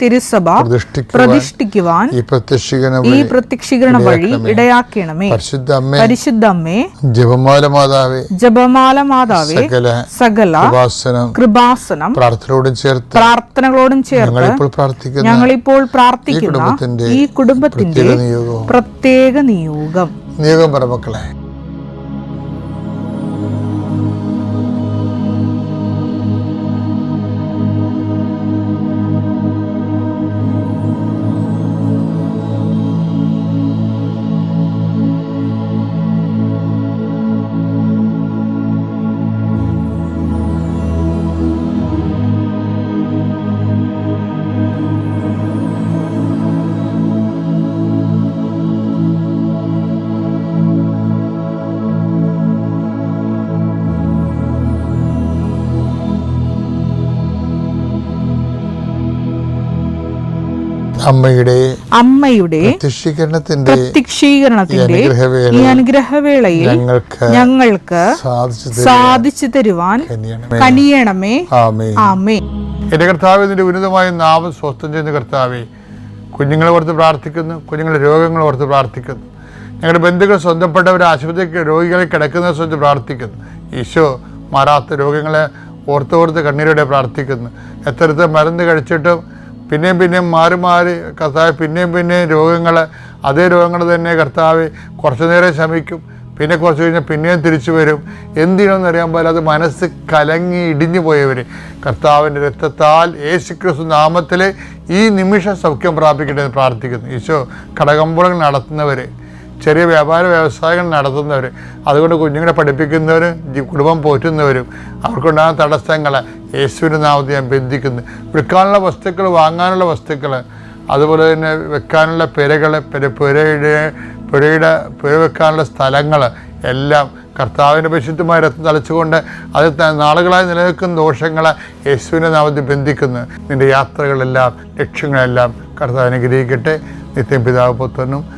തിരുസഭ പ്രതിഷ്ഠിക്കുവാൻ ഈ പ്രത്യക്ഷീകരണ വഴി ഇടയാക്കണമേ. പരിശുദ്ധ അമ്മേ പരിശുദ്ധ അമ്മേ ജപമാല മാതാവേ ജപമാല മാതാവേ സകല കൃപാസനം പ്രാർത്ഥനയോടും ചേർത്ത് പ്രാർത്ഥനകളോടും ചേർത്ത് ഞങ്ങളിപ്പോൾ പ്രാർത്ഥിക്കുന്ന ഈ കുടുംബത്തിന്റെ പ്രത്യേക പ്രത്യേക നിയോഗം. നിയോഗം പറ മക്കളെ. അമ്മയുടെ അമ്മയുടെ പ്രത്യക്ഷീകരണത്തിന്റെ പ്രത്യക്ഷീകരണത്തിന്റെ ഈ അനുഗ്രഹവേള ഈ അനുഗ്രഹവേളയിൽ ഞങ്ങൾക്ക് ഞങ്ങൾക്ക് സാധിച്ചു തരുവാൻ കനിയണമേ. ആമേ എന്റെ കർത്താവ് ഇതിന്റെ ഉന്നതമായ നാമം സ്വസ്ഥം ചെയ്യുന്ന കർത്താവെ കുഞ്ഞുങ്ങളെ ഓർത്ത് പ്രാർത്ഥിക്കുന്നു കുഞ്ഞുങ്ങളുടെ രോഗങ്ങൾ ഓർത്ത് പ്രാർത്ഥിക്കുന്നു. ഞങ്ങളുടെ ബന്ധുക്കൾ സ്വന്തപ്പെട്ടവർ ആശുപത്രി രോഗികളെ കിടക്കുന്ന സ്വന്തം പ്രാർത്ഥിക്കുന്നു. ഈശോ മാറാത്ത രോഗങ്ങളെ ഓർത്ത് ഓർത്ത് കണ്ണീരോടെ പ്രാർത്ഥിക്കുന്നു. എത്രത്തെ മരുന്ന് കഴിച്ചിട്ടും പിന്നെയും പിന്നെയും മാറി മാറി കർത്താവ് പിന്നെയും പിന്നെയും രോഗങ്ങൾ അതേ രോഗങ്ങൾ തന്നെ കർത്താവ് കുറച്ചു നേരം ശമിക്കും. പിന്നെ കുറച്ച് കഴിഞ്ഞാൽ പിന്നെയും തിരിച്ചു വരും. എന്തിനാണെന്ന് അറിയാൻ അത് മനസ്സ് കലങ്ങി ഇടിഞ്ഞു പോയവർ കർത്താവിന്റെ രക്തത്താൽ യേശു ക്രിസ്തു നാമത്തിൽ ഈ നിമിഷം സൗഖ്യം പ്രാപിക്കട്ടെ എന്ന് പ്രാർത്ഥിക്കുന്നു. ഈശോ കടകമ്പോളങ്ങൾ നടത്തുന്നവർ ചെറിയ വ്യാപാര വ്യവസായങ്ങൾ നടത്തുന്നവർ അതുകൊണ്ട് കുഞ്ഞുങ്ങളെ പഠിപ്പിക്കുന്നവരും കുടുംബം പോറ്റുന്നവരും അവർക്കുണ്ടാകുന്ന തടസ്സങ്ങളെ യേശുവിന്റെ നാമത്തിൽ ഞാൻ ബന്ധിക്കുന്നു. വിൽക്കാനുള്ള വസ്തുക്കൾ വാങ്ങാനുള്ള വസ്തുക്കൾ അതുപോലെ തന്നെ വെക്കാനുള്ള പെരകൾ പെര പുരയുടെ പുരയുടെ പുര വെക്കാനുള്ള സ്ഥലങ്ങൾ എല്ലാം കർത്താവിന്റെ പരിശുദ്ധമായ രത്നം തളിച്ചുകൊണ്ട് അത് നാളുകളായി നിലനിൽക്കുന്ന ദോഷങ്ങളെ യേശുവിനെ നാമത്തിൽ ബന്ധിക്കുന്നു. നിന്റെ യാത്രകളെല്ലാം ലക്ഷ്യങ്ങളെല്ലാം കർത്താവ് അനുഗ്രഹിക്കട്ടെ. നിത്യം പിതാവ് പുത്രനും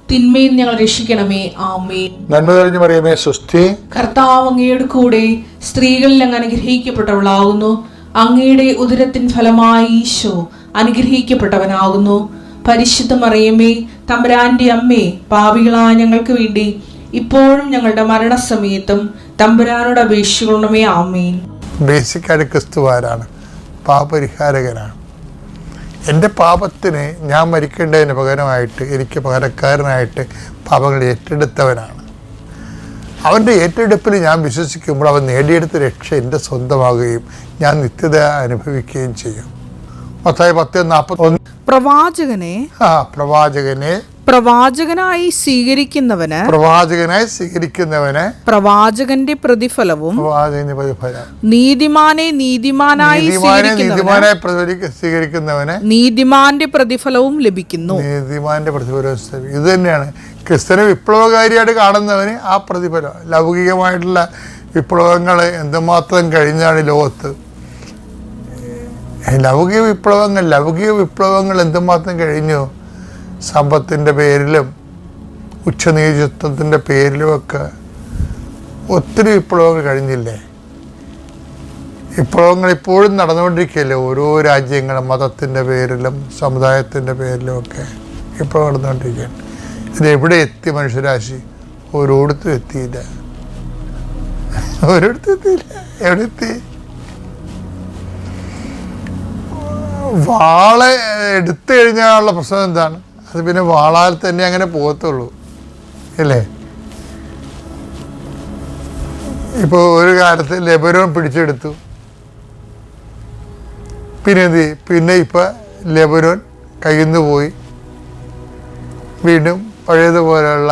തിന്മയിൽ ഞങ്ങൾ രക്ഷിക്കണമേ. ആമേൻ. നന്മ തെളിഞ്ഞു മറിയമേ സുസ്ഥി കർത്താവ് അങ്ങയുടെ കൂടെ സ്ത്രീകളിൽ അങ്ങ് അനുഗ്രഹിക്കപ്പെട്ടവളാകുന്നു. അങ്ങയുടെ ഉദരത്തിൻ ഫലമായി ഈശോ അനുഗ്രഹിക്കപ്പെട്ടവനാകുന്നു. പരിശുദ്ധ മറിയമേ തമ്പുരാന്റെ അമ്മേ പാവികളായ ഞങ്ങൾക്ക് വേണ്ടി ഇപ്പോഴും ഞങ്ങളുടെ മരണസമയത്തും തമ്പുരാനോട് അപേക്ഷിക്കണമേ. ആമേൻ. ബേസിക്കായിട്ട് ക്രിസ്തുവാരാണ്. പാപരിഹാരകനാണ് എന്റെ പാപത്തിന് ഞാൻ മരിക്കേണ്ടതിന് പകരമായിട്ട് എനിക്ക് പകരക്കാരനായിട്ട് പാപങ്ങൾ ഏറ്റെടുത്തവനാണ്. അവന്റെ ഏറ്റെടുപ്പിൽ ഞാൻ വിശ്വസിക്കുമ്പോൾ അവൻ നേടിയെടുത്ത രക്ഷ എന്റെ സ്വന്തമാകുകയും ഞാൻ നിത്യത അനുഭവിക്കുകയും ചെയ്യും. മൊത്തമായി പത്ത് നാൽപ്പത്തി ഒന്ന് പ്രവാചകനെ ആ പ്രവാചകനെ പ്രവാചകനായി സ്വീകരിക്കുന്നവന് പ്രവാചകനായി സ്വീകരിക്കുന്നവന് പ്രവാചകന്റെ പ്രതിഫലവും പ്രവാചകന്റെ പ്രതിഫലം. നീതിമാനെ നീതിമാനായി നീതിമാനെ സ്വീകരിക്കുന്നവന് നീതിമാനായി നീതിമാന്റെ പ്രതിഫലവും ലഭിക്കുന്നു. നീതിമാന്റെ പ്രതിഫലവും. ഇത് തന്നെയാണ്. ക്രിസ്ത്യനെ വിപ്ലവകാരിയായിട്ട് കാണുന്നവന് ആ പ്രതിഫലം ലൗകികമായിട്ടുള്ള വിപ്ലവങ്ങൾ എന്തുമാത്രം കഴിഞ്ഞാണ് ലോകത്ത്. ലൗകിക വിപ്ലവങ്ങൾ ലൗകിക വിപ്ലവങ്ങൾ എന്തുമാത്രം കഴിഞ്ഞു? സമ്പത്തിന്റെ പേരിലും ഉച്ചനീചത്വത്തിന്റെ പേരിലുമൊക്കെ ഒത്തിരി വിപ്ലവങ്ങൾ കഴിഞ്ഞില്ലേ? വിപ്ലവങ്ങൾ ഇപ്പോഴും നടന്നുകൊണ്ടിരിക്കുകയല്ലേ ഓരോ രാജ്യങ്ങളും മതത്തിന്റെ പേരിലും സമുദായത്തിന്റെ പേരിലും ഒക്കെ വിപ്ലവം നടന്നുകൊണ്ടിരിക്കുകയാണ്. ഇതെവിടെ എത്തി മനുഷ്യരാശി? ഓരോടത്തും എത്തിയില്ല. ഓരോടത്തും എത്തിയില്ല. എവിടെ എത്തി? വാളെ എടുത്തു കഴിഞ്ഞാലുള്ള പ്രശ്നം എന്താണ്? അത് പിന്നെ വാളാൽ തന്നെ അങ്ങനെ പോകത്തുള്ളൂ. അല്ലേ? ഇപ്പോൾ ഒരു കാലത്ത് ലെബനോൺ പിടിച്ചെടുത്തു. പിന്നെ എന്ത് പിന്നെ ഇപ്പം ലെബനോൻ കയ്യിൽ പോയി. വീണ്ടും പഴയതുപോലെയുള്ള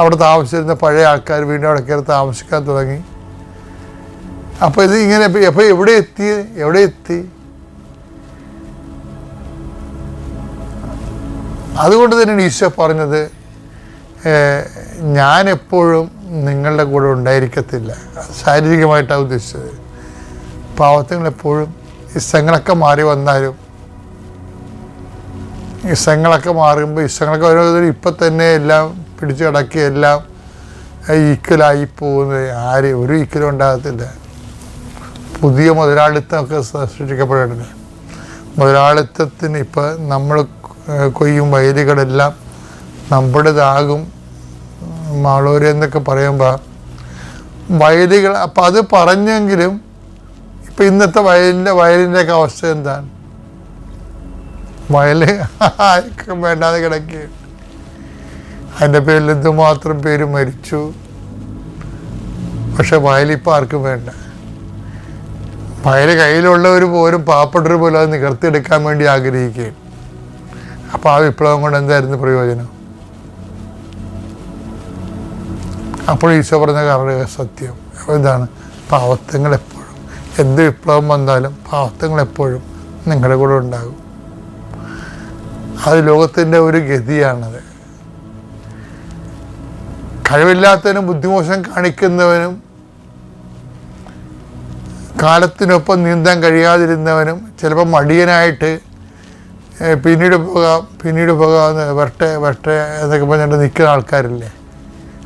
അവിടെ താമസിച്ചിരുന്ന പഴയ ആൾക്കാർ വീണ്ടും അവിടെ കയറി താമസിക്കാൻ തുടങ്ങി. അപ്പോൾ ഇത് ഇങ്ങനെ എവിടെ എത്തി? എവിടെ എത്തി? അതുകൊണ്ട് തന്നെയാണ് ഈശോ പറഞ്ഞത് ഞാൻ എപ്പോഴും നിങ്ങളുടെ കൂടെ ഉണ്ടായിരിക്കത്തില്ല. ശാരീരികമായിട്ടാണ് ഉദ്ദേശിച്ചത്. പാവത്തങ്ങൾ എപ്പോഴും ഇഷ്ടങ്ങളൊക്കെ മാറി വന്നാലും ഇഷ്ടങ്ങളൊക്കെ മാറുമ്പോൾ ഇഷ്ടങ്ങളൊക്കെ ഓരോരുത്തരും ഇപ്പം തന്നെ എല്ലാം പിടിച്ചു കിടക്കി എല്ലാം ഈക്വലായി പോകുന്നത് ആര് ഒരു ഈക്വലും ഉണ്ടാകത്തില്ല. പുതിയ മുതലാളിത്തമൊക്കെ സൃഷ്ടിക്കപ്പെടേണ്ടത് മുതലാളിത്തത്തിന് ഇപ്പം നമ്മൾ കൊയ്യും വയലുകളെല്ലാം നമ്മുടേതാകും. മാളൂര് എന്നൊക്കെ പറയുമ്പോൾ വയലുകൾ അപ്പം അത് പറഞ്ഞെങ്കിലും ഇപ്പം ഇന്നത്തെ വയലിന്റെ വയലിന്റെയൊക്കെ അവസ്ഥ എന്താണ്? വയൽ ആർക്കും വേണ്ടാതെ കിടക്കുകയാണ് അതിന്റെ പേരിൽ എന്തുമാത്രം പേര് മരിച്ചു. പക്ഷെ വയലിപ്പോൾ ആർക്കും വേണ്ട. വയൽ കയ്യിലുള്ളവർ പോലും പാവപ്പെട്ടവർ പോലും അത് നികർത്തിയെടുക്കാൻ വേണ്ടി ആഗ്രഹിക്കുകയാണ്. അപ്പോൾ ആ വിപ്ലവം കൊണ്ട് എന്തായിരുന്നു പ്രയോജനം? അപ്പോൾ ഈശോ പറഞ്ഞ കാരണം സത്യം. ഇതാണ് പാവത്തങ്ങൾ എപ്പോഴും. എന്ത് വിപ്ലവം വന്നാലും പാവത്തങ്ങൾ എപ്പോഴും നിങ്ങളുടെ കൂടെ ഉണ്ടാകും. അത് ലോകത്തിന്റെ ഒരു ഗതിയാണത്. കഴിവില്ലാത്തവനും ബുദ്ധിമോശം കാണിക്കുന്നവനും കാലത്തിനൊപ്പം നീന്താൻ കഴിയാതിരുന്നവനും ചിലപ്പോൾ മടിയനായിട്ട് പിന്നീട് പോകാം പിന്നീട് പോകാമെന്ന് വരട്ടെ വരട്ടെ എന്നൊക്കെ പറഞ്ഞിട്ട് നിൽക്കുന്ന ആൾക്കാരില്ലേ?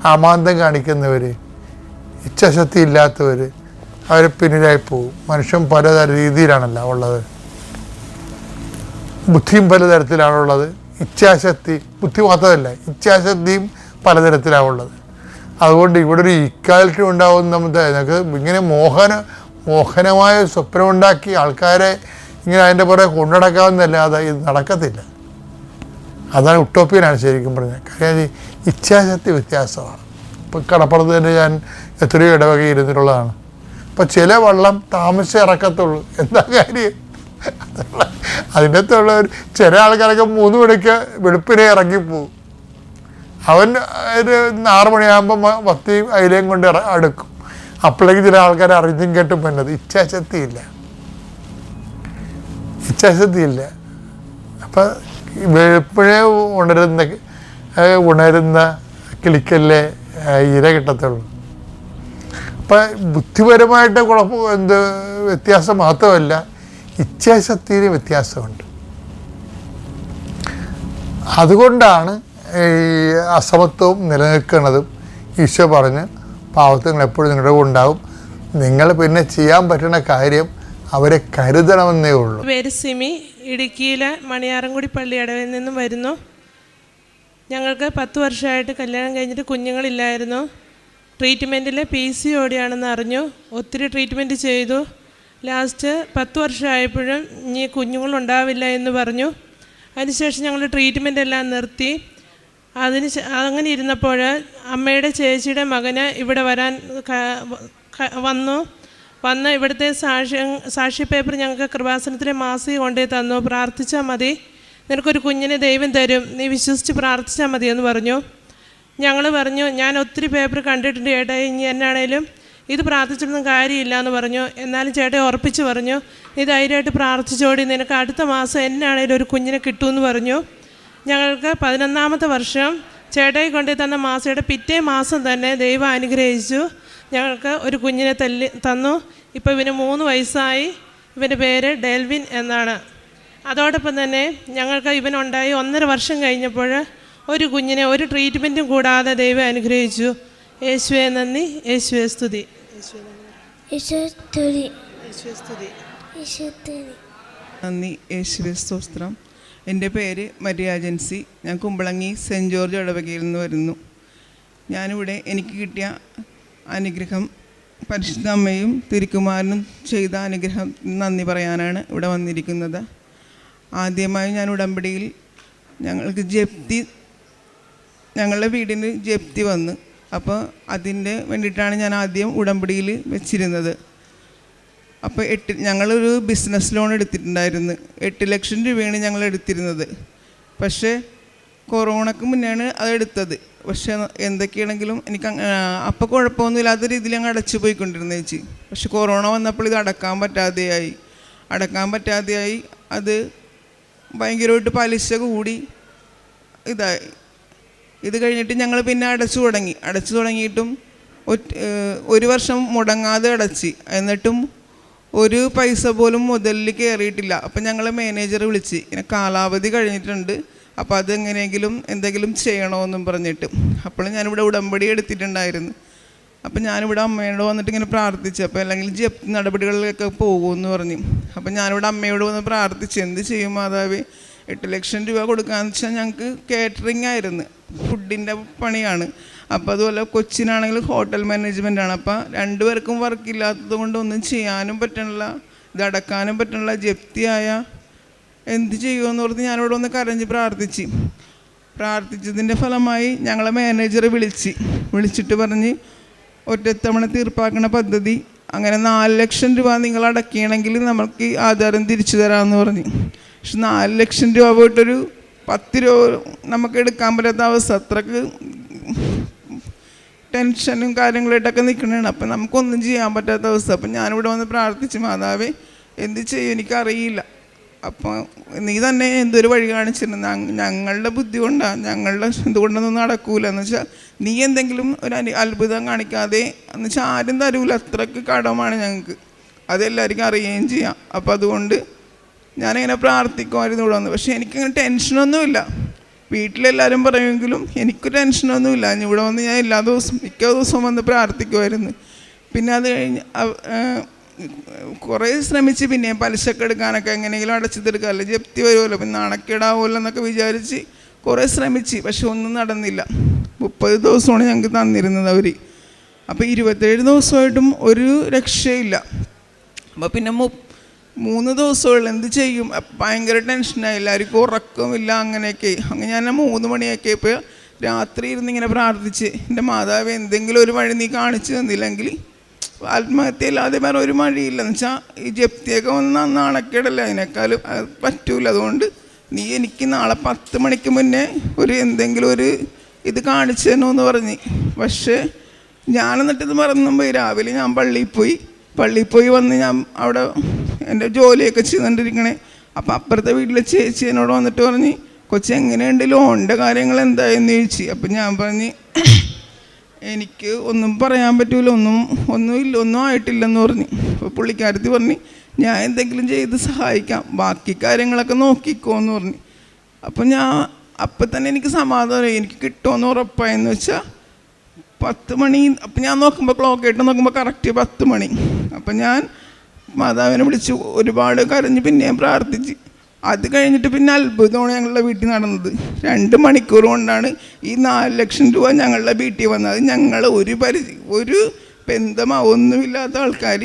അമാന്തം കാണിക്കുന്നവർ ഇച്ഛാശക്തി ഇല്ലാത്തവർ അവർ പിന്നിലായി പോകും മനുഷ്യൻ പലതര രീതിയിലാണല്ലോ ഉള്ളത്. ബുദ്ധിയും പലതരത്തിലാണുള്ളത് ഇച്ഛാശക്തി ബുദ്ധി മാത്രമല്ല ഇച്ഛാശക്തിയും പലതരത്തിലാണുള്ളത് അതുകൊണ്ട് ഇവിടെ ഒരു ഇക്വാലിറ്റി ഉണ്ടാവുന്ന നമുക്ക് ഇങ്ങനെ മോഹന മോഹനമായ സ്വപ്നമുണ്ടാക്കി ആൾക്കാരെ ഇങ്ങനെ അതിന്റെ പുറകെ കൊണ്ടടക്കാവുന്നല്ലാതെ ഇത് നടക്കത്തില്ല. അതാണ് ഉട്ടോപ്പിയനാണ് ശരിക്കും പറഞ്ഞത്. കാര്യം ഇച്ഛാശക്തി വ്യത്യാസമാണ്. ഇപ്പം കടപ്പുറത്ത് തന്നെ ഞാൻ എത്രയോ ഇടവകി ഇരുന്നിട്ടുള്ളതാണ്. അപ്പം ചില വള്ളം താമസിച്ച് ഇറക്കത്തുള്ളൂ. എന്താ കാര്യം? അതിന്റെ അകത്തുള്ളവർ ചില ആൾക്കാരൊക്കെ മൂന്ന് മണിക്ക് വെളുപ്പിനെ ഇറങ്ങിപ്പോവും അവൻ ഒരു ആറ് മണിയാകുമ്പോൾ വത്തിയും അയിലയും കൊണ്ട് അടുക്കും. അപ്പോഴേക്ക് ചില ആൾക്കാർ അറിഞ്ഞും കേട്ടും പറ്റുന്നത് ഇച്ഛാശക്തിയില്ല. ഇച്ഛാശക്തിയില്ല അപ്പം വെളുപ്പിനെ ഉണരുന്ന ഉണരുന്ന കിളിക്കല്ലേ ഇര കിട്ടത്തുള്ളൂ. അപ്പം ബുദ്ധിപരമായിട്ട് കുഴപ്പം എന്ത് വ്യത്യാസം മാത്രമല്ല ഇച്ഛാശക്തിയിൽ വ്യത്യാസമുണ്ട്. അതുകൊണ്ടാണ് ഈ അസമത്വം നിലനിൽക്കുന്നതും ഈശോ പറഞ്ഞ് പാവത്തങ്ങൾ എപ്പോഴും നിങ്ങളുടെ ഉണ്ടാവും. നിങ്ങൾ പിന്നെ ചെയ്യാൻ പറ്റുന്ന കാര്യം അവരെ കരുതണമെന്നേ ഉള്ളൂ. പേര് സിമി ഇടുക്കിയിലെ മണിയാറൻകുടി പള്ളിയടവിൽ നിന്നും വരുന്നു. ഞങ്ങൾക്ക് പത്ത് വർഷമായിട്ട് കല്യാണം കഴിഞ്ഞിട്ട് കുഞ്ഞുങ്ങളില്ലായിരുന്നു. ട്രീറ്റ്മെന്റിൽ പി സി ഓടിയാണെന്ന് അറിഞ്ഞു. ഒത്തിരി ട്രീറ്റ്മെന്റ് ചെയ്തു. ലാസ്റ്റ് പത്ത് വർഷമായപ്പോഴും ഇനി കുഞ്ഞുങ്ങളുണ്ടാവില്ല എന്ന് പറഞ്ഞു. അതിനുശേഷം ഞങ്ങൾ ട്രീറ്റ്മെന്റ് എല്ലാം നിർത്തി. അതിന് അങ്ങനെ ഇരുന്നപ്പോൾ അമ്മയുടെ ചേച്ചിയുടെ മകന് ഇവിടെ വരാൻ വന്നു. വന്ന് ഇവിടുത്തെ സാക്ഷ്യ സാക്ഷി പേപ്പർ ഞങ്ങൾക്ക് കൃപാസനത്തിലെ മാസിക കൊണ്ടേ തന്നു. പ്രാർത്ഥിച്ചാൽ മതി. നിനക്കൊരു കുഞ്ഞിനെ ദൈവം തരും. നീ വിശ്വസിച്ച് പ്രാർത്ഥിച്ചാൽ മതി എന്ന് പറഞ്ഞു. ഞങ്ങൾ പറഞ്ഞു ഞാൻ ഒത്തിരി പേപ്പർ കണ്ടിട്ടുണ്ട് ചേട്ടാ ഇനി എന്നാണേലും ഇത് പ്രാർത്ഥിച്ചിട്ടൊന്നും കാര്യമില്ല എന്ന് പറഞ്ഞു. എന്നാലും ചേട്ടൻ ഉറപ്പിച്ച് പറഞ്ഞു നീ ധൈര്യമായിട്ട് പ്രാർത്ഥിച്ചോടി. നിനക്ക് അടുത്ത മാസം എന്നാണേലും ഒരു കുഞ്ഞിനെ കിട്ടുമെന്ന് പറഞ്ഞു. ഞങ്ങൾക്ക് പതിനൊന്നാമത്തെ വർഷം ചേട്ടായി കൊണ്ടു തന്ന മാസയുടെ പിറ്റേ മാസം തന്നെ ദൈവം അനുഗ്രഹിച്ചു. ഞങ്ങൾക്ക് ഒരു കുഞ്ഞിനെ തല്ലി തന്നു. ഇപ്പോൾ ഇവന് മൂന്ന് വയസ്സായി. ഇവന്റെ പേര് ഡെൽവിൻ എന്നാണ്. അതോടൊപ്പം തന്നെ ഞങ്ങൾക്ക് ഇവനുണ്ടായി ഒന്നര വർഷം കഴിഞ്ഞപ്പോൾ ഒരു കുഞ്ഞിനെ ഒരു ട്രീറ്റ്മെന്റും കൂടാതെ ദൈവം അനുഗ്രഹിച്ചു. യേശുവെ നന്ദി. യേശുവെ സ്തുതി. ഈശ്വരസ്തുതി യേശുവെ സ്തുതി. നന്ദി. യേശുവെ സ്തോത്രം. എന്റെ പേര് മരിയ ഏജൻസി. ഞാൻ കുമ്പളങ്ങി സെന്റ് ജോർജ് ഇടവകയിൽ നിന്ന് വരുന്നു. ഞാനിവിടെ എനിക്ക് കിട്ടിയ അനുഗ്രഹം പരിശുദ്ധ അമ്മയും തിരുക്കുമാരനും ചെയ്ത അനുഗ്രഹം നന്ദി പറയാനാണ് ഇവിടെ വന്നിരിക്കുന്നത്. ആദ്യമായി ഞാൻ ഉടമ്പടിയിൽ ഞങ്ങൾക്ക് ജപ്തി ഞങ്ങളുടെ വീടിന് ജപ്തി വന്ന്. അപ്പോൾ അതിന്റെ വേണ്ടിയിട്ടാണ് ഞാൻ ആദ്യം ഉടമ്പടിയിൽ വെച്ചിരുന്നത്. അപ്പോൾ എട്ട് ഞങ്ങളൊരു ബിസിനസ് ലോൺ എടുത്തിട്ടുണ്ടായിരുന്നു. എട്ട് ലക്ഷം രൂപയാണ് ഞങ്ങൾ എടുത്തിരുന്നത്. പക്ഷേ കൊറോണക്ക് മുന്നെയാണ് അത് എടുത്തത് പക്ഷേ എന്തൊക്കെയാണെങ്കിലും എനിക്ക് അപ്പോൾ കുഴപ്പമൊന്നുമില്ലാത്ത രീതിയിൽ ഞങ്ങൾ അടച്ചു പോയിക്കൊണ്ടിരുന്നു ചേച്ചി. പക്ഷെ കൊറോണ വന്നപ്പോൾ ഇത് അടക്കാൻ പറ്റാതെയായി. അടക്കാൻ പറ്റാതെയായി. അത് ഭയങ്കരമായിട്ട് പലിശ കൂടി ഇതായി. ഇത് കഴിഞ്ഞിട്ട് ഞങ്ങൾ പിന്നെ അടച്ചു തുടങ്ങി. അടച്ചു തുടങ്ങിയിട്ടും ഒരു വർഷം മുടങ്ങാതെ അടച്ച്. എന്നിട്ടും ഒരു പൈസ പോലും മുതലിൽ കയറിയിട്ടില്ല. അപ്പം ഞങ്ങൾ മാനേജർ വിളിച്ച്. ഇങ്ങനെ കാലാവധി കഴിഞ്ഞിട്ടുണ്ട്. അപ്പോൾ അതെങ്ങനെയെങ്കിലും എന്തെങ്കിലും ചെയ്യണമെന്നും പറഞ്ഞിട്ട്. അപ്പോൾ ഞാനിവിടെ ഉടമ്പടി എടുത്തിട്ടുണ്ടായിരുന്നു. അപ്പം ഞാനിവിടെ അമ്മയോട് വന്നിട്ട് ഇങ്ങനെ പ്രാർത്ഥിച്ചു. അപ്പോൾ അല്ലെങ്കിൽ ജപ്തി നടപടികളിലൊക്കെ പോകുമെന്ന് പറഞ്ഞു. അപ്പം ഞാനിവിടെ അമ്മയോട് വന്ന് പ്രാർത്ഥിച്ചു. എന്ത് ചെയ്യും മാതാവ്? എട്ട് ലക്ഷം രൂപ കൊടുക്കാന്ന് വെച്ചാൽ ഞങ്ങൾക്ക് കേറ്ററിംഗ് ആയിരുന്നു. ഫുഡിന്റെ പണിയാണ്. അപ്പോൾ അതുപോലെ കൊച്ചിനാണെങ്കിൽ ഹോട്ടൽ മാനേജ്മെന്റ് ആണ്. അപ്പോൾ രണ്ടുപേർക്കും വർക്ക് ഇല്ലാത്തത് കൊണ്ട് ഒന്നും ചെയ്യാനും പറ്റണില്ല. ഇതടക്കാനും പറ്റണില്ല. ജപ്തിയായ എന്ത് ചെയ്യുമെന്ന് ഓർത്ത് ഞാനിവിടെ ഒന്ന് കരഞ്ഞ് പ്രാർത്ഥിച്ച്. പ്രാർത്ഥിച്ചതിന്റെ ഫലമായി ഞങ്ങളെ മാനേജറെ വിളിച്ച്. വിളിച്ചിട്ട് പറഞ്ഞ് ഒറ്റത്തവണ തീർപ്പാക്കണ പദ്ധതി അങ്ങനെ നാല് ലക്ഷം രൂപ നിങ്ങൾ അടക്കുകയാണെങ്കിൽ നമുക്ക് ആധാരം തിരിച്ചു തരാമെന്ന് പറഞ്ഞു. പക്ഷെ നാല് ലക്ഷം രൂപ പോയിട്ടൊരു പത്ത് രൂപ നമുക്ക് എടുക്കാൻ പറ്റാത്ത അവസ്ഥ. അത്രയ്ക്ക് ടെൻഷനും കാര്യങ്ങളായിട്ടൊക്കെ നിൽക്കണതാണ്. അപ്പം നമുക്കൊന്നും ചെയ്യാൻ പറ്റാത്ത അവസ്ഥ. അപ്പം ഞാനിവിടെ വന്ന് പ്രാർത്ഥിച്ചു മാതാവേ എന്ത് ചെയ്യും? എനിക്കറിയില്ല. അപ്പോൾ നീ തന്നെ എന്തൊരു വഴി കാണിച്ചിരുന്നു? ഞങ്ങളുടെ ബുദ്ധി കൊണ്ടാണ് ഞങ്ങളുടെ ഇതുകൊണ്ടൊന്നും നടക്കൂല. എന്ന് വെച്ചാൽ നീ എന്തെങ്കിലും ഒരു അത്ഭുതം കാണിക്കാതെ എന്ന് വെച്ചാൽ ആരും തരൂല. അത്രയ്ക്ക് കടമാണ് ഞങ്ങൾക്ക് അതെല്ലാവർക്കും അറിയുകയും ചെയ്യാം. അപ്പോൾ അതുകൊണ്ട് ഞാനിങ്ങനെ പ്രാർത്ഥിക്കുമായിരുന്നു ഇവിടെ വന്ന്. പക്ഷേ എനിക്കങ്ങനെ ടെൻഷനൊന്നുമില്ല. വീട്ടിലെല്ലാവരും പറയുമെങ്കിലും എനിക്ക് ടെൻഷനൊന്നുമില്ല. ഞാൻ ഇവിടെ വന്ന് ഞാൻ എല്ലാ ദിവസവും മിക്ക ദിവസവും വന്ന് പ്രാർത്ഥിക്കുമായിരുന്നു. പിന്നെ അത് കഴിഞ്ഞ് കുറേ ശ്രമിച്ച് പിന്നെ പലിശക്ക് എടുക്കാനൊക്കെ എങ്ങനെയെങ്കിലും അടച്ചു തീർക്കാമല്ലോ ജപ്തി വരുമല്ലോ. പിന്നെ നാണക്കേടാവുമല്ലോ എന്നൊക്കെ വിചാരിച്ച് കുറേ ശ്രമിച്ച്. പക്ഷെ ഒന്നും നടന്നില്ല. മുപ്പത് ദിവസമാണ് ഞങ്ങൾക്ക് തന്നിരുന്നത് അവർ അപ്പോൾ ഇരുപത്തേഴ് ദിവസമായിട്ടും ഒരു രക്ഷയില്ല. അപ്പോൾ പിന്നെ മു മൂന്ന് ദിവസമുള്ള. എന്ത് ചെയ്യും? ഭയങ്കര ടെൻഷനായി. എല്ലാവർക്കും ഉറക്കമില്ല അങ്ങനെയൊക്കെ. അങ്ങനെ ഞാൻ മൂന്ന് മണിയൊക്കെ ഇപ്പോൾ രാത്രി ഇരുന്നിങ്ങനെ പ്രാർത്ഥിച്ച് എന്റെ മാതാവ് എന്തെങ്കിലും ഒരു വഴി നീ കാണിച്ചു തന്നില്ലെങ്കിൽ ആത്മഹത്യ ഇല്ലാതെ വേറെ ഒരു വഴിയില്ലെന്ന് വെച്ചാൽ ഈ ജപ്തിയൊക്കെ വന്നാൽ നാണക്കേടല്ല അതിനേക്കാളും. അത് പറ്റൂല. അതുകൊണ്ട് നീ എനിക്ക് നാളെ പത്ത് മണിക്ക് മുന്നേ ഒരു എന്തെങ്കിലും ഒരു ഇത് കാണിച്ചു എന്ന് പറഞ്ഞു. പക്ഷേ ഞാൻ എന്നിട്ടിത് മറന്നും പോയി. രാവിലെ ഞാൻ പള്ളിയിൽ പോയി. പള്ളിയിൽ പോയി വന്ന് ഞാൻ അവിടെ എന്റെ ജോലിയൊക്കെ ചെയ്തുകൊണ്ടിരിക്കണേ. അപ്പോൾ അപ്പുറത്തെ വീട്ടിലെ ചേച്ചി എന്നോട് വന്നിട്ട് പറഞ്ഞ് കൊച്ചി എങ്ങനെയുണ്ട്? ലോണിന്റെ കാര്യങ്ങൾ എന്തായെന്ന് ചോദിച്ചു. അപ്പം ഞാൻ പറഞ്ഞ് എനിക്ക് ഒന്നും പറയാൻ പറ്റൂല ഒന്നും ഒന്നും ഇല്ല ഒന്നും ആയിട്ടില്ലെന്ന് പറഞ്ഞു. അപ്പോൾ പുള്ളിക്കാരത്തി പറഞ്ഞു ഞാൻ എന്തെങ്കിലും ചെയ്ത് സഹായിക്കാം ബാക്കി കാര്യങ്ങളൊക്കെ നോക്കിക്കോ എന്ന് പറഞ്ഞു. അപ്പം ഞാൻ അപ്പം തന്നെ എനിക്ക് സമാധാനമായി എനിക്ക് കിട്ടുമെന്ന് ഉറപ്പായെന്ന് വെച്ചാൽ പത്ത് മണി അപ്പം ഞാൻ നോക്കുമ്പോൾ ക്ലോക്ക് ആയിട്ട് നോക്കുമ്പോൾ കറക്റ്റ് പത്ത് മണി. അപ്പം ഞാൻ മാതാവിനെ വിളിച്ചു ഒരുപാട് കരഞ്ഞ് പിന്നെയും പ്രാർത്ഥിച്ച്. അത് കഴിഞ്ഞിട്ട് പിന്നെ അത്ഭുതമാണ് ഞങ്ങളുടെ വീട്ടിൽ നടന്നത്. രണ്ട് മണിക്കൂർ കൊണ്ടാണ് ഈ നാല് ലക്ഷം രൂപ ഞങ്ങളുടെ വീട്ടിൽ വന്നത്. ഞങ്ങൾ ഒരു പരിധി ഒരു ബന്ധമോ ഒന്നുമില്ലാത്ത ആൾക്കാർ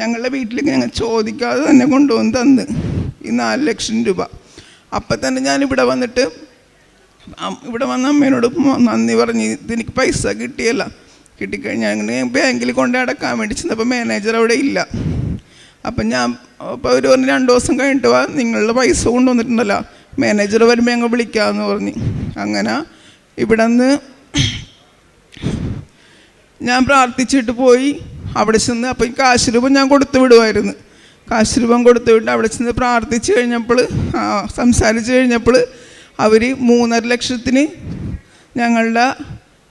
ഞങ്ങളുടെ വീട്ടിലേക്ക് ഞങ്ങൾ ചോദിക്കാതെ തന്നെ കൊണ്ടുവന്ന് തന്ന് ഈ നാല് ലക്ഷം രൂപ. അപ്പം തന്നെ ഞാൻ ഇവിടെ വന്നിട്ട് ഇവിടെ വന്ന അമ്മേനോട് നന്ദി പറഞ്ഞ് ഇതെനിക്ക് പൈസ കിട്ടിയല്ല. കിട്ടിക്കഴിഞ്ഞാൽ അങ്ങനെ ബാങ്കിൽ കൊണ്ട് അടക്കാൻ വേണ്ടി ചെന്നപ്പോൾ മാനേജർ അവിടെ ഇല്ല. അപ്പം ഞാൻ അപ്പോൾ അവർ പറഞ്ഞു രണ്ട് ദിവസം കഴിഞ്ഞിട്ട് വാ നിങ്ങളുടെ പൈസ കൊണ്ടുവന്നിട്ടുണ്ടല്ലോ. മാനേജർ വരുമ്പോൾ ഞങ്ങൾ വിളിക്കാമെന്ന് പറഞ്ഞു. അങ്ങനെ ഇവിടെ നിന്ന് ഞാൻ പ്രാർത്ഥിച്ചിട്ട് പോയി. അവിടെ ചെന്ന് അപ്പം കാശ് രൂപം ഞാൻ കൊടുത്തു വിടുമായിരുന്നു കാശ് രൂപം കൊടുത്തു വിട്ട് അവിടെ ചെന്ന് പ്രാർത്ഥിച്ചു കഴിഞ്ഞപ്പോൾ സംസാരിച്ചു കഴിഞ്ഞപ്പോൾ അവർ മൂന്നര ലക്ഷത്തിന് ഞങ്ങളുടെ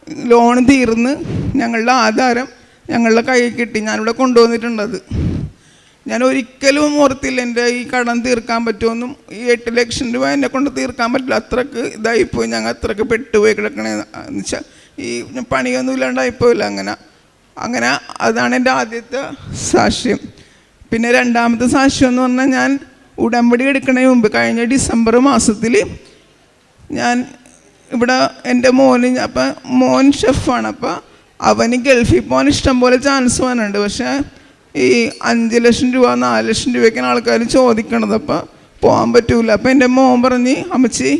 ലോൺ തീർന്ന് ഞങ്ങളുടെ ആധാരം ഞങ്ങളുടെ കയ്യിൽ കിട്ടി. ഞാനിവിടെ കൊണ്ടുവന്നിട്ടുണ്ടത്. ഞാൻ ഒരിക്കലും ഓർത്തില്ല എന്റെ ഈ കടം തീർക്കാൻ പറ്റുമെന്നും ഈ എട്ട് ലക്ഷം രൂപ എന്നെ കൊണ്ട് തീർക്കാൻ പറ്റില്ല അത്രയ്ക്ക് ഇതായിപ്പോയി ഞങ്ങൾ അത്രയ്ക്ക് പെട്ടുപോയി കിടക്കണേ. എന്ന് വെച്ചാൽ ഈ പണിയൊന്നും ഇല്ലാണ്ടായിപ്പോയില്ല അങ്ങനെ. അങ്ങനെ അതാണ് എന്റെ ആദ്യത്തെ സാക്ഷ്യം. പിന്നെ രണ്ടാമത്തെ സാക്ഷ്യം എന്ന് പറഞ്ഞാൽ ഞാൻ ഉടമ്പടി എടുക്കണേ മുമ്പ് കഴിഞ്ഞ ഡിസംബർ മാസത്തിൽ ഞാൻ ഇവിടെ എന്റെ മോന് അപ്പം മോൻ ഷെഫാണ്. അപ്പം അവന് ഗൾഫിൽ പോകാൻ ഇഷ്ടം പോലെ ചാൻസ് വന്നിട്ടുണ്ട്. പക്ഷേ ഈ അഞ്ച് ലക്ഷം രൂപ നാല് ലക്ഷം രൂപയ്ക്കാണ് ആൾക്കാർ ചോദിക്കണത്. അപ്പം പോകാൻ പറ്റൂല. അപ്പം എന്റെ മോൻ പറഞ്ഞ് അമ്മച്ചി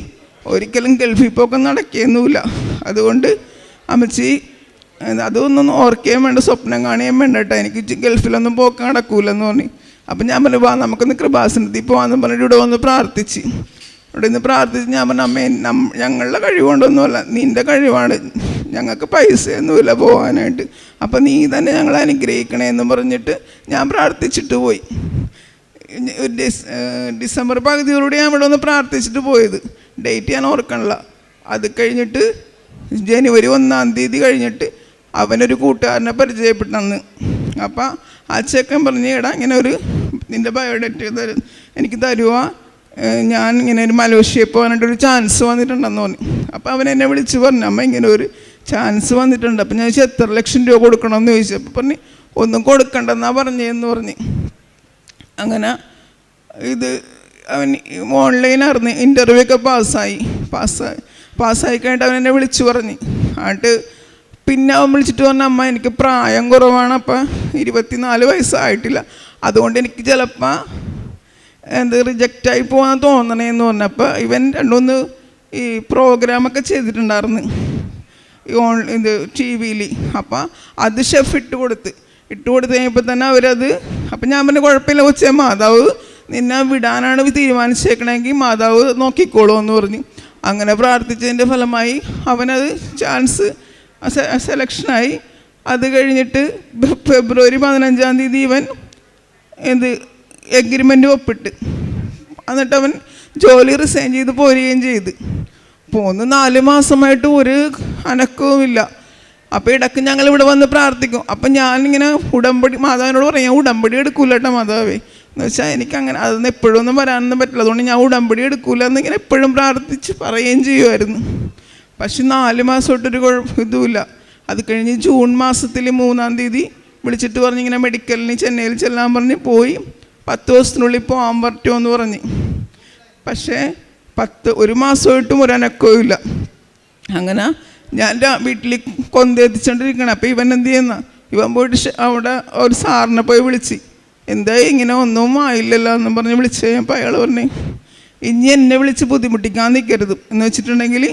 ഒരിക്കലും ഗൾഫിൽ പോക്കം നടക്കിയൊന്നുമില്ല അതുകൊണ്ട് അമ്മച്ചി അതൊന്നും ഓർക്കുകയും വേണ്ട സ്വപ്നം കാണുകയും വേണ്ട കേട്ടോ. എനിക്ക് ഗൾഫിലൊന്നും പോക്കം നടക്കൂലെന്ന് പറഞ്ഞു. അപ്പം ഞാൻ പറഞ്ഞു വാ നമുക്കൊന്ന് കൃപാസനത്തിൽ പോകാമെന്ന് പറഞ്ഞിട്ട് ഇവിടെ വന്ന് പ്രാർത്ഥിച്ച്. ഇവിടെ നിന്ന് പ്രാർത്ഥിച്ച് ഞാൻ പറഞ്ഞു അമ്മേ ഞങ്ങളുടെ കഴിവുകൊണ്ടൊന്നുമല്ല നിന്റെ കഴിവാണ്. ഞങ്ങൾക്ക് പൈസയൊന്നുമില്ല പോകാനായിട്ട്. അപ്പം നീ തന്നെ ഞങ്ങളെ അനുഗ്രഹിക്കണേ എന്ന് പറഞ്ഞിട്ട് ഞാൻ പ്രാർത്ഥിച്ചിട്ട് പോയി. ഡിസ് ഡിസംബർ പകുതിയോടുകൂടി ഞാൻ ഇവിടെ ഒന്ന് പ്രാർത്ഥിച്ചിട്ട് പോയത്. ഡേറ്റ് ഞാൻ ഓർക്കണില്ല. അത് കഴിഞ്ഞിട്ട് ജനുവരി ഒന്നാം തീയതി കഴിഞ്ഞിട്ട് അവനൊരു കൂട്ടുകാരനെ പരിചയപ്പെട്ടെന്ന്. അപ്പം ആ ചെക്കൻ പറഞ്ഞ് എടാ ഇങ്ങനെ ഒരു നിന്റെ ബയോഡേറ്റ് തരും എനിക്ക് തരുക ഞാൻ ഇങ്ങനെ ഒരു മലേഷ്യയിൽ പോകാനായിട്ടൊരു ചാൻസ് വന്നിട്ടുണ്ടെന്ന് പറഞ്ഞു. അപ്പോൾ അവൻ എന്നെ വിളിച്ച് പറഞ്ഞു അമ്മ ഇങ്ങനെ ഒരു ചാൻസ് വന്നിട്ടുണ്ട്. അപ്പം ഞാൻ ചോദിച്ചു എത്ര ലക്ഷം രൂപ കൊടുക്കണമെന്ന് ചോദിച്ചു. അപ്പോൾ പറഞ്ഞ് ഒന്നും കൊടുക്കണ്ടെന്നാ പറഞ്ഞതെന്ന് പറഞ്ഞ്. അങ്ങനെ ഇത് അവൻ ഓൺലൈനായിരുന്നു. ഇന്റർവ്യൂ ഒക്കെ പാസ്സായി. പാസ്സായി. പാസ്സായി കഴിഞ്ഞിട്ട് അവൻ എന്നെ വിളിച്ചു പറഞ്ഞ്. എന്നിട്ട് പിന്നെ അവൻ വിളിച്ചിട്ട് പറഞ്ഞ അമ്മ എനിക്ക് പ്രായം കുറവാണ്. അപ്പം ഇരുപത്തിനാല് വയസ്സായിട്ടില്ല. അതുകൊണ്ട് എനിക്ക് ചിലപ്പോൾ എന്ത് റിജക്റ്റായി പോകാൻ തോന്നണേന്ന് പറഞ്ഞപ്പോൾ ഇവൻ രണ്ടുമൂന്ന് ഈ പ്രോഗ്രാമൊക്കെ ചെയ്തിട്ടുണ്ടായിരുന്നു. ഓൺ ഇത് ടി വിയിൽ. അപ്പം അത് ഷെഫ് ഇട്ട് കൊടുത്ത്. ഇട്ട് കൊടുത്ത് കഴിഞ്ഞപ്പോൾ തന്നെ അവരത് അപ്പം ഞാൻ പറഞ്ഞ കുഴപ്പമില്ല കൊച്ചേ മാതാവ് നിന്നെ വിടാനാണ് തീരുമാനിച്ചേക്കണമെങ്കിൽ മാതാവ് നോക്കിക്കോളൂ എന്ന് പറഞ്ഞു. അങ്ങനെ പ്രാർത്ഥിച്ചതിന്റെ ഫലമായി അവനത് ചാൻസ് സെലക്ഷനായി അത് കഴിഞ്ഞിട്ട് ഫെബ്രുവരി പതിനഞ്ചാം തീയതി ഇവൻ എന്ത് എഗ്രിമെന്റ് ഒപ്പിട്ട്. എന്നിട്ട് അവൻ ജോലി റിസൈൻ ചെയ്ത് പോരുകയും ചെയ്ത്. പോന്ന് നാല് മാസമായിട്ട് ഒരു അനക്കവുമില്ല അപ്പോൾ ഇടയ്ക്ക് ഞങ്ങൾ ഇവിടെ വന്ന് പ്രാർത്ഥിക്കും. അപ്പം ഞാനിങ്ങനെ ഉടമ്പടി മാതാവിനോട് പറയും ഞാൻ ഉടമ്പടി എടുക്കൂല കേട്ടോ മാതാവേ. എന്ന് വെച്ചാൽ എനിക്ക് അങ്ങനെ അതൊന്നും എപ്പോഴും ഒന്നും വരാനൊന്നും പറ്റില്ല. അതുകൊണ്ട് ഞാൻ ഉടമ്പടി എടുക്കൂല എന്നിങ്ങനെ എപ്പോഴും പ്രാർത്ഥിച്ച് പറയുകയും ചെയ്യുമായിരുന്നു പക്ഷെ നാല് മാസം തൊട്ടൊരു കുഴപ്പം ഇതുമില്ല. അത് കഴിഞ്ഞ് ജൂൺ മാസത്തിൽ മൂന്നാം തീയതി വിളിച്ചിട്ട് പറഞ്ഞ് ഇങ്ങനെ മെഡിക്കലിന് ചെന്നൈയിൽ ചെല്ലാൻ പറഞ്ഞ് പോയി. പത്ത് ദിവസത്തിനുള്ളിൽ പോകാൻ പറ്റുമോ എന്ന് പറഞ്ഞ്. പക്ഷേ പത്ത് ഒരു മാസമായിട്ടും ഒരു അനക്കവും ഇല്ല അങ്ങനെ ഞാൻ വീട്ടിൽ കൊന്തെത്തിച്ചോണ്ടിരിക്കണം. അപ്പോൾ ഇവൻ എന്ത് ചെയ്യുന്ന? ഇവൻ പോയിട്ട് അവിടെ ഒരു സാറിനെ പോയി വിളിച്ച്. എന്താ ഇങ്ങനെ ഒന്നും ആയില്ലല്ലോ എന്നും പറഞ്ഞ് വിളിച്ച് കഴിഞ്ഞപ്പോൾ അയാൾ പറഞ്ഞു ഇനി എന്നെ വിളിച്ച് ബുദ്ധിമുട്ടിക്കാൻ നിൽക്കരുത് എന്ന് വെച്ചിട്ടുണ്ടെങ്കിൽ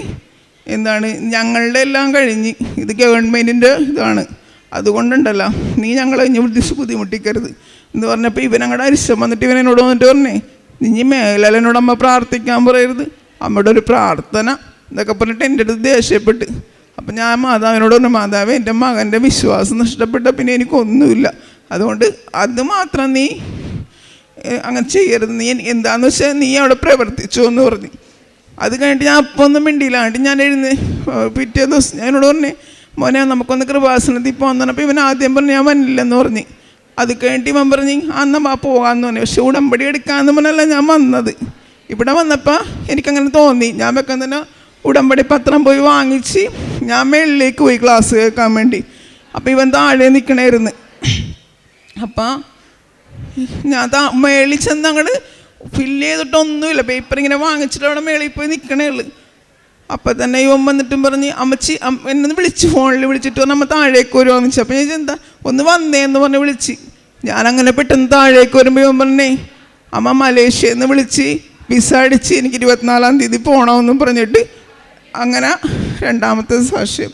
എന്താണ് ഞങ്ങളുടെ എല്ലാം കഴിഞ്ഞ് ഇത് ഗവൺമെന്റിന്റെ ഇതാണ്. അതുകൊണ്ടുണ്ടല്ലോ നീ ഞങ്ങളെ ഇനി വിളിച്ച് ബുദ്ധിമുട്ടിക്കരുത് എന്ന് പറഞ്ഞപ്പോൾ ഇവനങ്ങടെ അരിശം വന്നിട്ട് ഇവൻ എന്നോട് വന്നിട്ട് പറഞ്ഞേ നീ മേലാൽ അമ്മ പ്രാർത്ഥിക്കാൻ പറയരുത്. അമ്മയുടെ ഒരു പ്രാർത്ഥന എന്നൊക്കെ പറഞ്ഞിട്ട് എന്റെ അടുത്ത് ദേഷ്യപ്പെട്ട്. അപ്പം ഞാൻ മാതാവിനോട് പറഞ്ഞു മാതാവ് എന്റെ മകന്റെ വിശ്വാസം നഷ്ടപ്പെട്ട പിന്നെ എനിക്കൊന്നുമില്ല. അതുകൊണ്ട് അത് മാത്രം നീ അങ്ങനെ ചെയ്യരുത്. നീ എന്താണെന്ന് വെച്ചാൽ നീ അവിടെ പ്രവർത്തിച്ചു എന്ന് പറഞ്ഞു. അത് കഴിഞ്ഞിട്ട് ഞാൻ അപ്പം ഒന്നും മിണ്ടിയില്ല. എന്നിട്ട് ഞാൻ എഴുന്ന് പിറ്റേ ദിവസം ഞാൻ എന്നോട് പറഞ്ഞു മോനെ നമുക്കൊന്ന് കൃപാസനത്തിൽ പോകാൻ പറഞ്ഞപ്പോൾ ഇവൻ ആദ്യം പറഞ്ഞു ഞാൻ വന്നില്ലെന്ന് പറഞ്ഞു. അത് കഴിഞ്ഞിട്ട് ഇവൻ പറഞ്ഞു അന്ന് വാ പോകാമെന്ന് പറഞ്ഞു. പക്ഷെ ഉടമ്പടി എടുക്കാമെന്ന് പറഞ്ഞല്ല ഞാൻ വന്നത്. ഇവിടെ വന്നപ്പോൾ എനിക്കങ്ങനെ തോന്നി. ഞാൻ വെക്കാൻ തന്നെ ഉടമ്പടി പത്രം പോയി വാങ്ങിച്ച് ഞാൻ മേളിലേക്ക് പോയി ക്ലാസ് കേൾക്കാൻ വേണ്ടി. അപ്പോൾ ഇവൻ താഴെ നിൽക്കണമായിരുന്നു അപ്പം ഞാൻ താ മേളിൽ ചെന്ന് അങ്ങോട്ട് ഫില്ല് ചെയ്തിട്ടൊന്നുമില്ല. പേപ്പർ ഇങ്ങനെ വാങ്ങിച്ചിട്ട് അവിടെ മേളിൽ പോയി നിൽക്കണേ ഉള്ളു. അപ്പം തന്നെ ഇവൻ വന്നിട്ടും പറഞ്ഞ് അമ്മച്ചി എന്നെ വിളിച്ച് ഫോണിൽ വിളിച്ചിട്ട് പറഞ്ഞു അമ്മ താഴേക്ക് വരുമോ അമ്മച്ചി. അപ്പം ഞാൻ എന്താ? ഒന്ന് വന്നേ എന്ന് പറഞ്ഞ് വിളിച്ച്. അങ്ങനെ പെട്ടെന്ന് താഴേക്ക് വരുമ്പോൾ ഇവൻ പറഞ്ഞേ അമ്മ മലേഷ്യയിൽ നിന്ന് വിളിച്ച് വിസ അടിച്ച് എനിക്ക് ഇരുപത്തിനാലാം തീയതി പോകണമെന്നും പറഞ്ഞിട്ട് അങ്ങനെ രണ്ടാമത്തെ സാക്ഷ്യം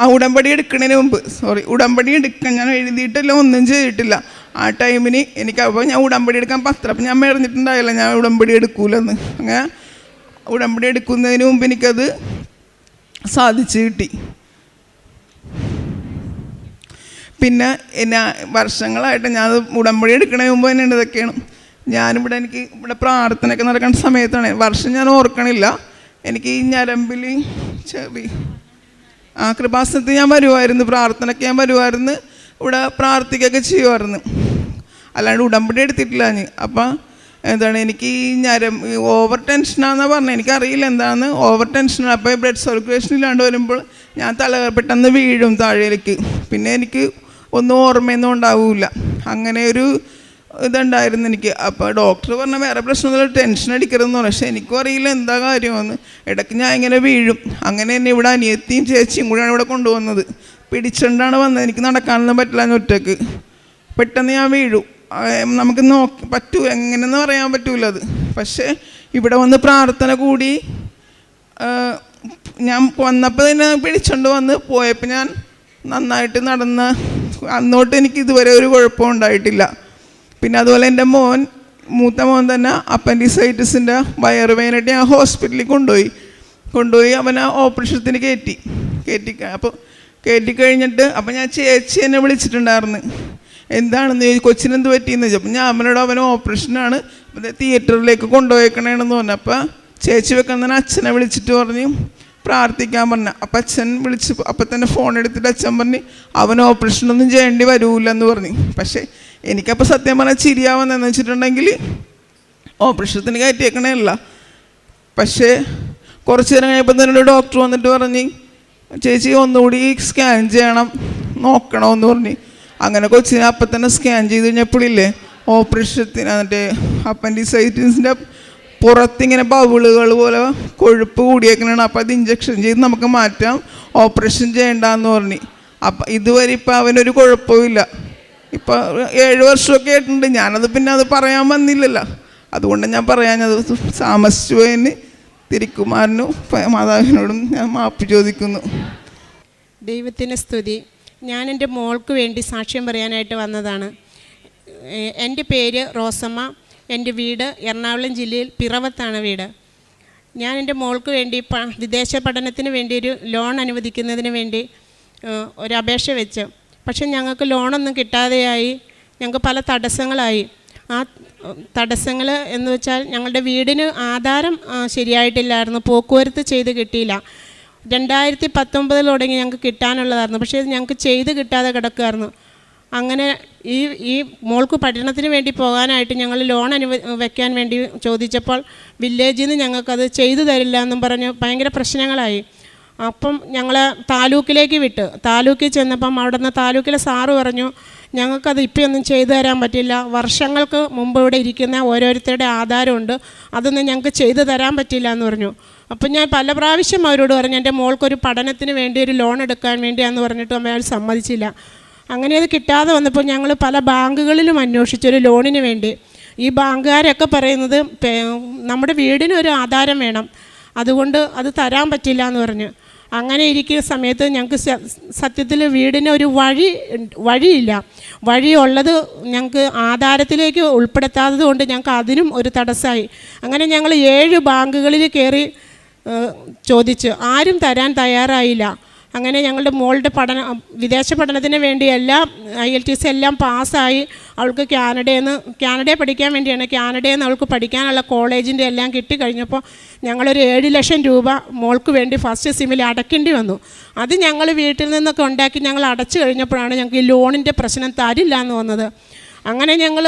ആ ഉടമ്പടി എടുക്കുന്നതിന് മുമ്പ് സോറി ഉടമ്പടി എടുക്കാൻ ഞാൻ എഴുതിയിട്ടില്ല ഒന്നും ചെയ്തിട്ടില്ല. ആ ടൈമിന് എനിക്ക് അപ്പോൾ ഞാൻ ഉടമ്പടി എടുക്കാൻ പത്രം അപ്പം ഞാൻ മെറിഞ്ഞിട്ടുണ്ടായില്ല ഞാൻ ഉടമ്പടി എടുക്കൂലെന്ന്. അങ്ങനെ ഉടമ്പടി എടുക്കുന്നതിന് മുമ്പ് എനിക്കത് സാധിച്ചു കിട്ടി. പിന്നെ എന്നാ വർഷങ്ങളായിട്ട് ഞാൻ ഉടമ്പടി എടുക്കണതിന് മുമ്പ് തന്നെ ഇതൊക്കെയാണ്. ഞാനിവിടെ എനിക്ക് ഇവിടെ പ്രാർത്ഥനയൊക്കെ നടക്കുന്ന സമയത്താണ്. വർഷം ഞാൻ ഓർക്കണില്ല. എനിക്ക് ഈ ഞരമ്പിൽ ചെറിയ ആ കൃപാസനത്തിൽ ഞാൻ വരുമായിരുന്നു പ്രാർത്ഥനയ്ക്ക് ഞാൻ വരുമായിരുന്നു ഇവിടെ പ്രാർത്ഥിക്കുകയൊക്കെ ചെയ്യുമായിരുന്നു അല്ലാണ്ട് ഉടമ്പടി എടുത്തിട്ടില്ല ഞാൻ. അപ്പം എന്താണ് എനിക്ക് ഞരം ഓവർ ടെൻഷനാണെന്നാണ് പറഞ്ഞത് എനിക്കറിയില്ല എന്താണെന്ന് ഓവർ ടെൻഷനാണ് അപ്പോൾ ബ്ലഡ് സർക്കുലേഷൻ ഇല്ലാണ്ട് വരുമ്പോൾ ഞാൻ തല പെട്ടെന്ന് വീഴും താഴേലേക്ക് പിന്നെ എനിക്ക് ഒന്നും ഓർമ്മയൊന്നും ഉണ്ടാവില്ല. അങ്ങനെ ഒരു ഇതുണ്ടായിരുന്നു എനിക്ക്. അപ്പോൾ ഡോക്ടർ പറഞ്ഞ വേറെ പ്രശ്നമൊന്നുമില്ല ടെൻഷൻ അടിക്കരുതെന്ന് പറഞ്ഞു. പക്ഷേ എനിക്കും അറിയില്ല എന്താ കാര്യമെന്ന്. ഇടയ്ക്ക് ഞാൻ ഇങ്ങനെ വീഴും. അങ്ങനെ തന്നെ ഇവിടെ അനിയത്തിയും ചേച്ചിയും കൂടെയാണ് ഇവിടെ കൊണ്ടുവന്നത് പിടിച്ചുകൊണ്ടാണ് വന്നത്. എനിക്ക് നടക്കാനൊന്നും പറ്റില്ല എന്ന് ഒറ്റയ്ക്ക്. പെട്ടെന്ന് ഞാൻ വീഴും. നമുക്ക് നോക്കി പറ്റൂ. എങ്ങനെയെന്ന് പറയാൻ പറ്റൂല അത്. പക്ഷേ ഇവിടെ വന്ന് പ്രാർത്ഥന കൂടി ഞാൻ വന്നപ്പോൾ തന്നെ പിടിച്ചുകൊണ്ട് വന്ന് പോയപ്പോൾ ഞാൻ നന്നായിട്ട് നടന്ന അന്നോട്ട് എനിക്ക് ഇതുവരെ ഒരു കുഴപ്പവും ഉണ്ടായിട്ടില്ല. പിന്നെ അതുപോലെ എന്റെ മോൻ മൂത്ത മോൻ തന്നെ അപ്പൻഡിസൈറ്റിസിന്റെ വയറുവേനായിട്ട് ഞാൻ ഹോസ്പിറ്റലിൽ കൊണ്ടുപോയി. കൊണ്ടുപോയി അവനെ ഓപ്പറേഷത്തിന് കയറ്റി. കയറ്റി അപ്പോൾ കയറ്റി കഴിഞ്ഞിട്ട് അപ്പം ഞാൻ ചേച്ചി എന്നെ വിളിച്ചിട്ടുണ്ടായിരുന്നു. എന്താണെന്ന് ചോദിച്ചു കൊച്ചിനെന്ത് പറ്റിയെന്ന് ചോദിച്ചു. അപ്പം ഞാൻ അവനോട് അവന് ഓപ്പറേഷനാണ് അപ്പോൾ തിയേറ്ററിലേക്ക് കൊണ്ടുപോയേക്കണേണെന്ന് പറഞ്ഞു. അപ്പോൾ ചേച്ചി വെക്കുന്ന അച്ഛനെ വിളിച്ചിട്ട് പറഞ്ഞു പ്രാർത്ഥിക്കാൻ പറഞ്ഞു. അപ്പം അച്ഛൻ വിളിച്ച് അപ്പം തന്നെ ഫോൺ എടുത്തിട്ട് അച്ഛൻ പറഞ്ഞു അവൻ ഓപ്പറേഷനൊന്നും ചെയ്യേണ്ടി വരൂലെന്ന് പറഞ്ഞു. പക്ഷേ എനിക്കപ്പോൾ സത്യം പറഞ്ഞാൽ ചിരിയാവുന്നതെന്ന് വെച്ചിട്ടുണ്ടെങ്കിൽ ഓപ്പറേഷത്തിന് കയറ്റിയേക്കണേല്ല പക്ഷേ കുറച്ച് നേരം കഴിയപ്പോൾ തന്നെ ഡോക്ടർ വന്നിട്ട് പറഞ്ഞ് ചേച്ചി ഒന്നുകൂടി സ്കാൻ ചെയ്യണം നോക്കണമെന്ന് പറഞ്ഞ്. അങ്ങനെ കൊച്ചിനെ അപ്പം തന്നെ സ്കാൻ ചെയ്ത് കഴിഞ്ഞപ്പോഴില്ലേ ഓപ്പറേഷത്തിന് മറ്റേ അപ്പൻഡിസൈറ്റിസിന്റെ പുറത്തിങ്ങനെ ബൗളുകൾ പോലെ കൊഴുപ്പ് കൂടിയേക്കണാണ്. അപ്പോൾ അത് ഇഞ്ചക്ഷൻ ചെയ്ത് നമുക്ക് മാറ്റാം ഓപ്പറേഷൻ ചെയ്യണ്ടെന്ന് പറഞ്ഞ്. അപ്പം ഇതുവരെ ഇപ്പം അവനൊരു കുഴപ്പമില്ല ഇപ്പം ഏഴ് വർഷമൊക്കെ ആയിട്ടുണ്ട്. ഞാനത് പിന്നെ അത് പറയാൻ വന്നില്ലല്ലോ. അതുകൊണ്ട് ഞാൻ പറയാൻ താമസിച്ചു പോയതിന് തിരിക്കുമാറിനും മാതാവിനോടും ഞാൻ മാപ്പ് ചോദിക്കുന്നു. ദൈവത്തിന് സ്തുതി. ഞാൻ എന്റെ മോൾക്ക് വേണ്ടി സാക്ഷ്യം പറയാനായിട്ട് വന്നതാണ്. എന്റെ പേര് റോസമ്മ. എന്റെ വീട് എറണാകുളം ജില്ലയിൽ പിറവത്താണ് വീട്. ഞാൻ എന്റെ മോൾക്ക് വേണ്ടി വിദേശ പഠനത്തിന് വേണ്ടി ഒരു ലോൺ അനുവദിക്കുന്നതിന് വേണ്ടി ഒരു അപേക്ഷ വെച്ച്. പക്ഷെ ഞങ്ങൾക്ക് ലോണൊന്നും കിട്ടാതെയായി. ഞങ്ങൾക്ക് പല തടസ്സങ്ങളായി. ആ തടസ്സങ്ങൾ എന്ന് വെച്ചാൽ ഞങ്ങളുടെ വീടിന് ആധാരം ശരിയായിട്ടില്ലായിരുന്നു. പോക്കുവരത്ത് ചെയ്ത് കിട്ടിയില്ല. രണ്ടായിരത്തി പത്തൊമ്പതിൽ തുടങ്ങി ഞങ്ങൾക്ക് കിട്ടാനുള്ളതായിരുന്നു. പക്ഷേ ഞങ്ങൾക്ക് ചെയ്ത് കിട്ടാതെ കിടക്കുമായിരുന്നു അങ്ങനെ ഈ ഈ മോൾക്ക് പഠനത്തിന് വേണ്ടി പോകാനായിട്ട് ഞങ്ങൾ ലോൺ അനുവ വയ്ക്കാൻ വേണ്ടി ചോദിച്ചപ്പോൾ വില്ലേജിൽ നിന്ന് ഞങ്ങൾക്കത് ചെയ്തു തരില്ല എന്നും പറഞ്ഞ് ഭയങ്കര പ്രശ്നങ്ങളായി. അപ്പം ഞങ്ങൾ താലൂക്കിലേക്ക് വിട്ട്. താലൂക്കിൽ ചെന്നപ്പം അവിടെ നിന്ന് താലൂക്കിലെ സാറ് പറഞ്ഞു ഞങ്ങൾക്കത് ഇപ്പം ഒന്നും ചെയ്തു തരാൻ പറ്റില്ല. വർഷങ്ങൾക്ക് മുമ്പ് ഇവിടെ ഇരിക്കുന്ന ഓരോരുത്തരുടെ ആധാരമുണ്ട്. അതൊന്നും ഞങ്ങൾക്ക് ചെയ്തു തരാൻ പറ്റില്ല എന്ന് പറഞ്ഞു. അപ്പം ഞാൻ പല പ്രാവശ്യം അവരോട് പറഞ്ഞു എന്റെ മോൾക്കൊരു പഠനത്തിന് വേണ്ടി ഒരു ലോൺ എടുക്കാൻ വേണ്ടിയാന്ന് പറഞ്ഞിട്ട് അമ്മ സമ്മതിച്ചില്ല. അങ്ങനെ അത് കിട്ടാതെ വന്നപ്പോൾ ഞങ്ങൾ പല ബാങ്കുകളിലും അന്വേഷിച്ചൊരു ലോണിന് വേണ്ടി. ഈ ബാങ്കുകാരൊക്കെ പറയുന്നത് നമ്മുടെ വീടിന് ഒരു ആധാരം വേണം. അതുകൊണ്ട് അത് തരാൻ പറ്റില്ല എന്ന് പറഞ്ഞു. അങ്ങനെ ഇരിക്കുന്ന സമയത്ത് ഞങ്ങൾക്ക് സത്യത്തിൽ വീടിന് ഒരു വഴി വഴിയില്ല. വഴിയുള്ളത് ഞങ്ങൾക്ക് ആധാരത്തിലേക്ക് ഉൾപ്പെടുത്താത്തത് കൊണ്ട് ഞങ്ങൾക്ക് അതിനും ഒരു തടസ്സമായി. അങ്ങനെ ഞങ്ങൾ ഏഴ് ബാങ്കുകളിൽ കയറി ചോദിച്ച്. ആരും തരാൻ തയ്യാറായില്ല. അങ്ങനെ ഞങ്ങളുടെ മോളുടെ പഠനം വിദേശ പഠനത്തിന് വേണ്ടി എല്ലാം ഐ എൽ ടി സി എല്ലാം പാസ്സായി. അവൾക്ക് കാനഡയിൽ നിന്ന് കാനഡയിൽ പഠിക്കാൻ വേണ്ടിയാണ് കാനഡയിൽ നിന്ന് അവൾക്ക് പഠിക്കാനുള്ള കോളേജിന്റെ എല്ലാം കിട്ടിക്കഴിഞ്ഞപ്പോൾ ഞങ്ങളൊരു ഏഴ് ലക്ഷം രൂപ മോൾക്ക് വേണ്ടി ഫസ്റ്റ് സിമ്മിൽ അടയ്ക്കേണ്ടി വന്നു. അത് ഞങ്ങൾ വീട്ടിൽ നിന്നൊക്കെ ഉണ്ടാക്കി ഞങ്ങൾ അടച്ചു കഴിഞ്ഞപ്പോഴാണ് ഞങ്ങൾക്ക് ഈ ലോണിന്റെ പ്രശ്നം തരില്ല എന്ന് വന്നത്. അങ്ങനെ ഞങ്ങൾ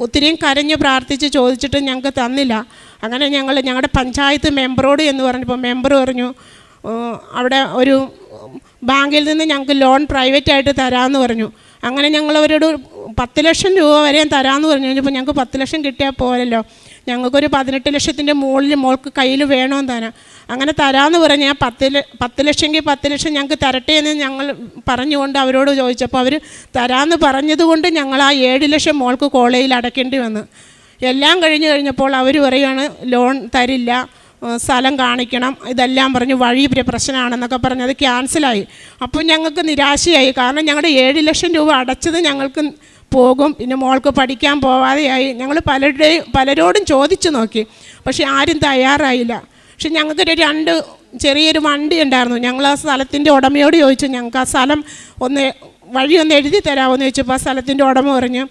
ഒത്തിരിയും കരഞ്ഞ് പ്രാർത്ഥിച്ച് ചോദിച്ചിട്ട് ഞങ്ങൾക്ക് തന്നില്ല. അങ്ങനെ ഞങ്ങൾ ഞങ്ങളുടെ പഞ്ചായത്ത് മെമ്പറോട് എന്ന് പറഞ്ഞപ്പോൾ മെമ്പർ പറഞ്ഞു "ഓ, അവിടെ ഒരു ബാങ്കിൽ നിന്ന് ഞങ്ങൾക്ക് ലോൺ പ്രൈവറ്റായിട്ട് തരാമെന്ന് പറഞ്ഞു. അങ്ങനെ ഞങ്ങൾ അവരോട് പത്ത് ലക്ഷം രൂപ വരെയും തരാമെന്ന് പറഞ്ഞു. കഴിഞ്ഞപ്പോൾ ഞങ്ങൾക്ക് പത്ത് ലക്ഷം കിട്ടിയാൽ പോരല്ലോ. ഞങ്ങൾക്കൊരു പതിനെട്ട് ലക്ഷത്തിന്റെ മുകളിൽ മോൾക്ക് കയ്യിൽ വേണമെന്ന് തരാം അങ്ങനെ തരാമെന്ന് പറഞ്ഞ് ഞാൻ പത്ത് പത്ത് ലക്ഷമെങ്കിൽ പത്ത് ലക്ഷം ഞങ്ങൾക്ക് തരട്ടെ എന്ന് ഞങ്ങൾ പറഞ്ഞുകൊണ്ട് അവരോട് ചോദിച്ചപ്പോൾ അവർ തരാമെന്ന് പറഞ്ഞതുകൊണ്ട് ഞങ്ങൾ ആ ഏഴ് ലക്ഷം മോൾക്ക് കോളേജിൽ അടയ്ക്കേണ്ടി വന്നു. എല്ലാം കഴിഞ്ഞ് കഴിഞ്ഞപ്പോൾ അവർ പറയുകയാണ് ലോൺ തരില്ല. സ്ഥലം കാണിക്കണം. ഇതെല്ലാം പറഞ്ഞ് വഴി പ്ര- പ്രശ്നമാണെന്നൊക്കെ പറഞ്ഞ് അത് ക്യാൻസലായി. അപ്പോൾ ഞങ്ങൾക്ക് നിരാശയായി. കാരണം ഞങ്ങളുടെ ഏഴ് ലക്ഷം രൂപ അടച്ചത് ഞങ്ങൾക്ക് പോകും. പിന്നെ മോൾക്ക് പഠിക്കാൻ പോവാതെയായി. ഞങ്ങൾ പലരുടെയും പലരോടും ചോദിച്ചു നോക്കി. പക്ഷെ ആരും തയ്യാറായില്ല. പക്ഷെ ഞങ്ങൾക്കൊരു രണ്ട് ചെറിയൊരു വണ്ടി ഉണ്ടായിരുന്നു. ഞങ്ങൾ ആ സ്ഥലത്തിന്റെ ഉടമയോട് ചോദിച്ചു ഞങ്ങൾക്ക് ആ സ്ഥലം ഒന്ന് വഴി ഒന്ന് എഴുതി തരാമോന്ന് ചോദിച്ചപ്പോൾ സ്ഥലത്തിന്റെ ഉടമ പറഞ്ഞു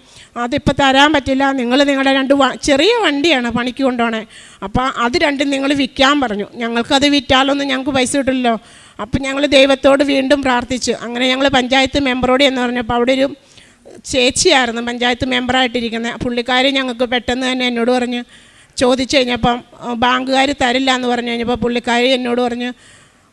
അതിപ്പോൾ തരാൻ പറ്റില്ല. നിങ്ങൾ നിങ്ങളുടെ രണ്ട് ചെറിയ വണ്ടിയാണ് പണിക്ക് കൊണ്ടുപോണേ. അപ്പോൾ അത് രണ്ടും നിങ്ങൾ വിൽക്കാൻ പറഞ്ഞു. ഞങ്ങൾക്കത് വിറ്റാലൊന്നും ഞങ്ങൾക്ക് പൈസ കിട്ടില്ലല്ലോ. അപ്പം ഞങ്ങൾ ദൈവത്തോട് വീണ്ടും പ്രാർത്ഥിച്ചു. അങ്ങനെ ഞങ്ങൾ പഞ്ചായത്ത് മെമ്പറോട് എന്ന് പറഞ്ഞപ്പോൾ അവിടെ ഒരു ചേച്ചിയായിരുന്നു പഞ്ചായത്ത് മെമ്പറായിട്ടിരിക്കുന്നത് പുള്ളിക്കാരി ഞങ്ങൾക്ക് പെട്ടെന്ന് തന്നെ എന്നോട് പറഞ്ഞ് ചോദിച്ചു കഴിഞ്ഞപ്പം ബാങ്കുകാർ തരില്ല എന്ന് പറഞ്ഞു കഴിഞ്ഞപ്പോൾ പുള്ളിക്കാരി എന്നോട് പറഞ്ഞു